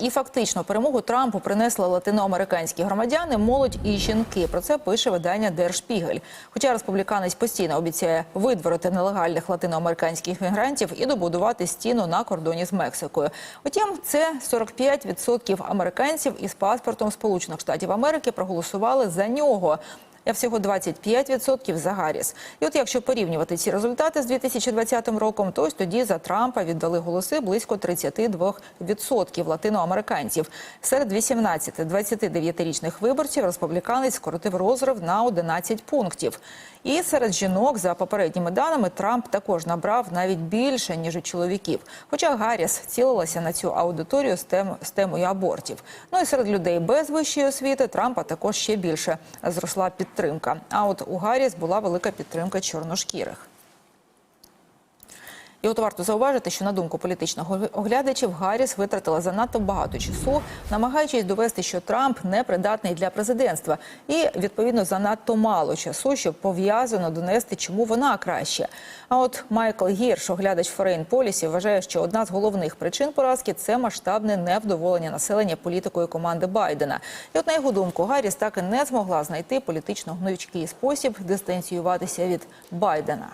і фактично перемогу Трампу принесли латиноамериканські громадяни, молодь і жінки. Про це пише видання Держпігель. Хоча республіканець постійно обіцяє видворити нелегальних латиноамериканських мігрантів і добудувати стіну на кордоні з Мексикою. Утім, це 45% американців із паспортом Сполучених Штатів Америки проголосували за нього. А всього 25% за Гарріс. І от якщо порівнювати ці результати з 2020 роком, то ось тоді за Трампа віддали голоси близько 32% латиноамериканців. Серед 18-29-річних виборців республіканець скоротив розрив на 11 пунктів. І серед жінок, за попередніми даними, Трамп також набрав навіть більше, ніж у чоловіків. Хоча Гарріс цілилася на цю аудиторію з, тем, з темою абортів. Ну і серед людей без вищої освіти Трампа також ще більше зросла підтримка. А от у Гарріс була велика підтримка чорношкірих. І от варто зауважити, що на думку політичних оглядачів Гарріс витратила занадто багато часу, намагаючись довести, що Трамп не придатний для президентства, і відповідно занадто мало часу, щоб пов'язано донести, чому вона краще. А от Майкл Гірш, оглядач Foreign Policy, вважає, що одна з головних причин поразки це масштабне невдоволення населення політикою команди Байдена. І от на його думку, Гарріс так і не змогла знайти політично гнучкий спосіб дистанціюватися від Байдена.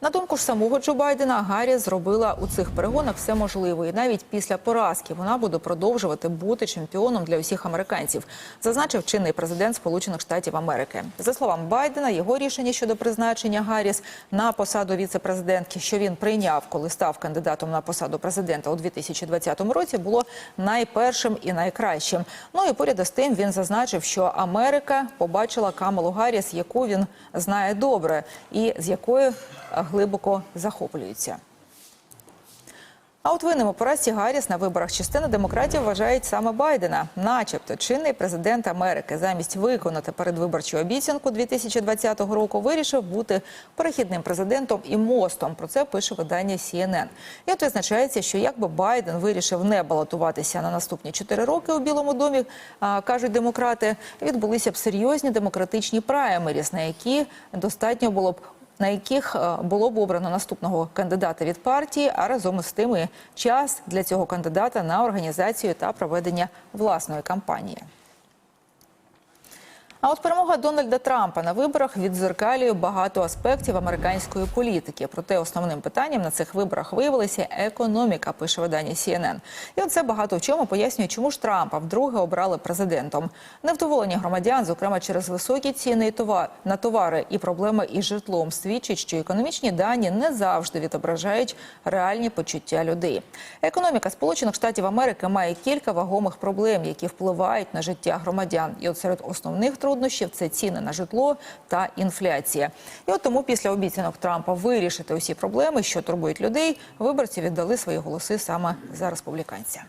На думку ж самого Джо Байдена, Гаррі зробила у цих перегонах все можливе. І навіть після поразки вона буде продовжувати бути чемпіоном для усіх американців, зазначив чинний президент Сполучених Штатів Америки. За словами Байдена, його рішення щодо призначення Гарріс на посаду віце-президентки, що він прийняв, коли став кандидатом на посаду президента у 2020 році, було найпершим і найкращим. Ну і поряд з тим він зазначив, що Америка побачила Камалу Гарріс, яку він знає добре, і з якою глибоко захоплюються. А от винним у поразці Гарріс на виборах частина демократів вважають саме Байдена, начебто чинний президент Америки, замість виконати передвиборчу обіцянку 2020 року, вирішив бути перехідним президентом і мостом. Про це пише видання CNN. І от визначається, що якби Байден вирішив не балотуватися на наступні 4 роки у Білому домі, кажуть демократи, відбулися б серйозні демократичні праймеріс, на які достатньо було б на яких е, було б обрано наступного кандидата від партії, а разом із тим і час для цього кандидата на організацію та проведення власної кампанії. А от перемога Дональда Трампа на виборах відзеркалює багато аспектів американської політики. Проте основним питанням на цих виборах виявилася економіка, пише видання CNN. І оце багато в чому пояснює, чому ж Трампа вдруге обрали президентом. Невдоволення громадян, зокрема через високі ціни на товари і проблеми із житлом, свідчить, що економічні дані не завжди відображають реальні почуття людей. Економіка Сполучених Штатів Америки має кілька вагомих проблем, які впливають на життя громадян. І от серед основних труднощів це ціни на житло та інфляція. І от тому після обіцянок Трампа вирішити усі проблеми, що турбують людей, виборці віддали свої голоси саме за республіканця.